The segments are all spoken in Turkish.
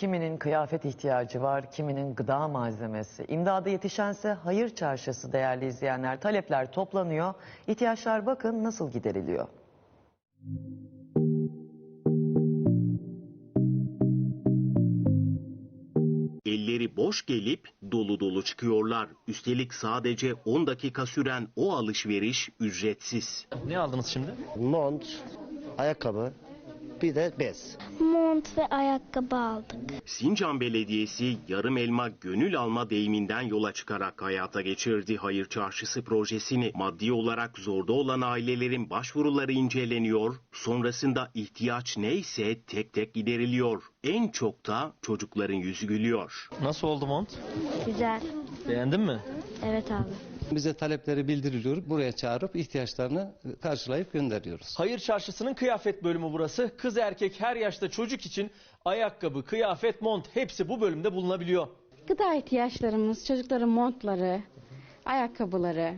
Kiminin kıyafet ihtiyacı var, kiminin gıda malzemesi. İmdada yetişense hayır çarşısı değerli izleyenler. Talepler toplanıyor. İhtiyaçlar bakın nasıl gideriliyor. Elleri boş gelip dolu dolu çıkıyorlar. Üstelik sadece 10 dakika süren o alışveriş ücretsiz. Ne aldınız şimdi? mont, ayakkabı, bir de bez. mont ve ayakkabı aldık. Sincan Belediyesi yarım elma gönül alma deyiminden yola çıkarak hayata geçirdi Hayır Çarşısı projesini. Maddi olarak zorda olan ailelerin başvuruları inceleniyor, sonrasında ihtiyaç neyse tek tek gideriliyor. En çok da çocukların yüzü gülüyor. Nasıl oldu mont? Güzel. Beğendin mi? Evet abi. Bize talepleri bildiriliyor. Buraya çağırıp ihtiyaçlarını karşılayıp gönderiyoruz. Hayır Çarşısı'nın kıyafet bölümü burası. Kız erkek her yaşta çocuk için ayakkabı, kıyafet, mont hepsi bu bölümde bulunabiliyor. Gıda ihtiyaçlarımız, çocukların montları, ayakkabıları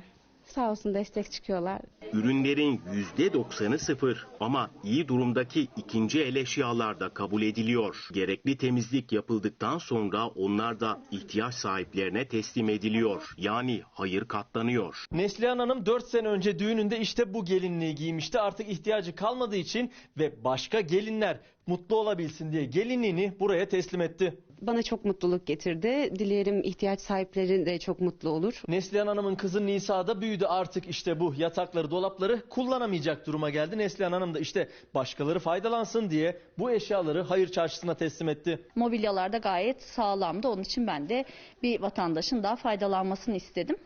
sağ olsun destek çıkıyorlar. Ürünlerin %90'ı sıfır ama iyi durumdaki ikinci el eşyalar da kabul ediliyor. Gerekli temizlik yapıldıktan sonra onlar da ihtiyaç sahiplerine teslim ediliyor. Yani hayır katlanıyor. Neslihan Hanım 4 sene önce düğününde işte bu gelinliği giymişti. Artık ihtiyacı kalmadığı için ve başka gelinler mutlu olabilsin diye gelinliğini buraya teslim etti. bana çok mutluluk getirdi. Dilerim ihtiyaç sahipleri de çok mutlu olur. Neslihan Hanım'ın kızı Nisa da büyüdü artık işte bu yatakları dolapları kullanamayacak duruma geldi. Neslihan Hanım da işte başkaları faydalansın diye bu eşyaları hayır çarşısına teslim etti. Mobilyalar da gayet sağlamdı. Onun için ben de bir vatandaşın daha faydalanmasını istedim.